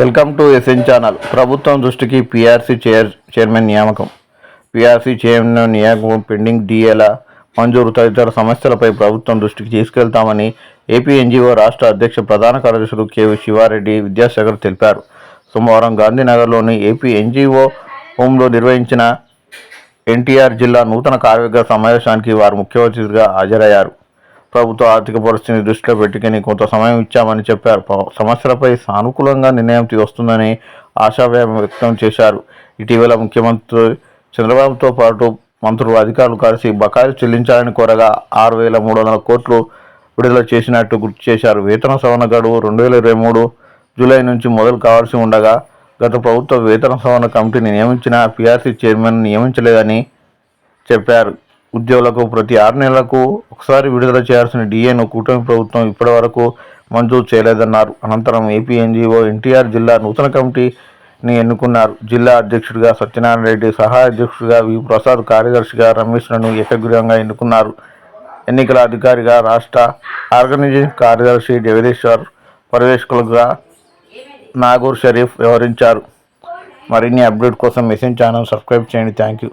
Welcome to SN channel. ప్రభుత్వం దృష్టికి PRC chair chairman నియామకం. పీఆర్సీ చైర్మన్ నియామకం పెండింగ్ డిఏల మంజూరు తదితర సమస్యలపై ప్రభుత్వం దృష్టికి తీసుకెళ్తామని ఏపీ ఎన్జీఓ రాష్ట్ర అధ్యక్ష ప్రధాన కార్యదర్శులు కేవీ శివారెడ్డి విద్యాసాగర్ తెలిపారు. సోమవారం గాంధీనగర్లోని ఏపీ ఎన్జీఓ హోంలో నిర్వహించిన ఎన్టీఆర్ జిల్లా నూతన కార్యవర్గ సమావేశానికి వారు ముఖ్య అతిథిగా హాజరయ్యారు. ప్రభుత్వ ఆర్థిక పరిస్థితిని దృష్టిలో పెట్టుకుని కొంత సమయం ఇచ్చామని చెప్పారు. ప- సమస్యలపై సానుకూలంగా నిర్ణయం వస్తుందని ఆశాభావం వ్యక్తం చేశారు. ఇటీవల ముఖ్యమంత్రి చంద్రబాబుతో పాటు మంత్రులు అధికారులు కలిసి బకాయిలు చెల్లించాలని కోరగా ఆరు వేల మూడు వందల కోట్లు విడుదల చేసినట్టు గుర్తు చేశారు. వేతన సవరణ గడువు రెండు వేల ఇరవై మూడు జూలై నుంచి మొదలు కావాల్సి ఉండగా గత ప్రభుత్వ వేతన సవరణ కమిటీని నియమించిన పీఆర్సీ చైర్మన్ నియమించలేదని చెప్పారు. ఉద్యోగులకు ప్రతి ఆరు నెలలకు ఒకసారి విడుదల చేయాల్సిన డిఏను కూటమి ప్రభుత్వం ఇప్పటివరకు మంజూరు చేయలేదన్నారు. అనంతరం ఏపీ ఎన్జీఓ ఎన్టీఆర్ జిల్లా నూతన కమిటీని ఎన్నుకున్నారు. జిల్లా అధ్యక్షుడిగా సత్యనారాయణ రెడ్డి సహాయ అధ్యక్షుడిగా వి. ప్రసాద్ కార్యదర్శిగా రమేష్లను ఏకగ్రీవంగా ఎన్నుకున్నారు. ఎన్నికల అధికారిగా రాష్ట్ర ఆర్గనైజింగ్ కార్యదర్శి జగదీశ్వర్ పర్యవేక్షకులుగా నాగూర్ షరీఫ్ వ్యవహరించారు. మరిన్ని అప్డేట్ కోసం మెసేజ్ ఛానల్ సబ్స్క్రైబ్ చేయండి. Thank you